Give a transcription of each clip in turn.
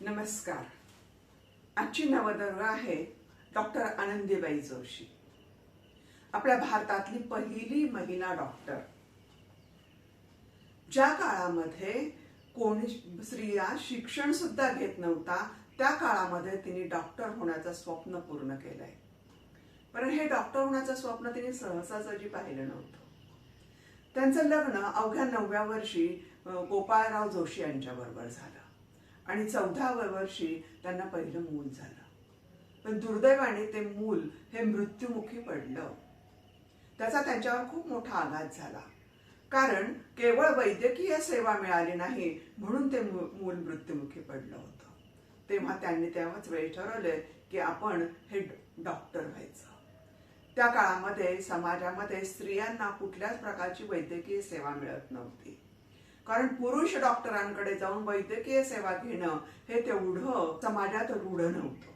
नमस्कार. आजची नवदुर्ग आहे डॉक्टर आनंदीबाई जोशी. आपल्या भारतातली पहिली महिला डॉक्टर. ज्या काळामध्ये कोणी स्त्रिया शिक्षण सुद्धा घेत नव्हता त्या काळामध्ये तिने डॉक्टर होण्याचं स्वप्न पूर्ण केलंय. पण हे डॉक्टर होण्याचं स्वप्न तिने सहसासहजी पाहिलं नव्हतं. त्यांचं लग्न अवघ्या नवव्या वर्षी गोपाळराव जोशी यांच्याबरोबर झालं. आणि चौदाव्या वर्षी त्यांना पहिलं मूल झालं. पण दुर्दैवाने ते मूल हे मृत्युमुखी पडलं. त्याचा त्यांच्यावर खूप मोठा आघात झाला. कारण केवळ वैद्यकीय सेवा मिळाली नाही म्हणून ते मूल मृत्युमुखी पडलं होतं. तेव्हा त्यांनी तेव्हाच वेळ ठरवलंय की आपण हे डॉक्टर व्हायचं. त्या काळामध्ये समाजामध्ये स्त्रियांना कुठल्याच प्रकारची वैद्यकीय सेवा मिळत नव्हती. कारण पुरुष डॉक्टरांकडे जाऊन वैद्यकीय सेवा घेणं हे तेवढं समाजात रूढ नव्हतं.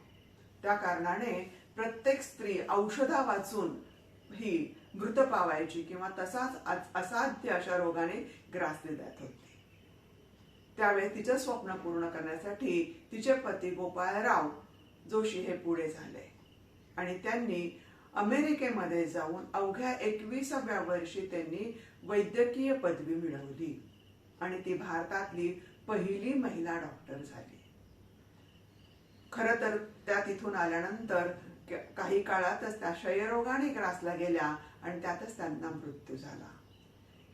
त्या कारणाने प्रत्येक स्त्री औषधा वाचून ही मृत पावायची किंवा तसाच असाध्य अशा रोगाने ग्रासली जात होती. त्यावेळी तिचं स्वप्न पूर्ण करण्यासाठी तिचे पती गोपाळराव जोशी हे पुढे झाले. आणि त्यांनी अमेरिकेमध्ये जाऊन अवघ्या एकविसाव्या वर्षी त्यांनी वैद्यकीय पदवी मिळवली. आणि ती भारतातली पहिली महिला डॉक्टर झाली. खर तर त्या तिथून आल्यानंतर काही काळातच त्या क्षयरोगाने ग्रासला गेल्या आणि त्यातच त्यांना मृत्यू झाला.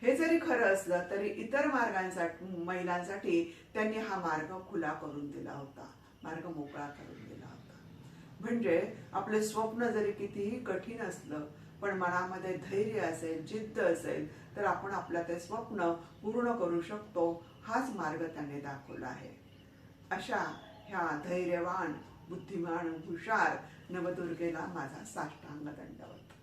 हे जरी खरं असलं तरी इतर मार्गांसाठी महिलांसाठी त्यांनी हा मार्ग खुला करून दिला होता मार्ग मोकळा करून दिला होता. म्हणजे आपले स्वप्न जरी कितीही कठीण असलं पण मनामध्ये धैर्य असेल जिद्द असेल तर आपण आपलं ते स्वप्न पूर्ण करू शकतो हाच मार्ग त्यांनी दाखवला आहे. अशा ह्या धैर्यवान बुद्धिमान हुशार नवदुर्गेला माझा साष्टांग दंडवत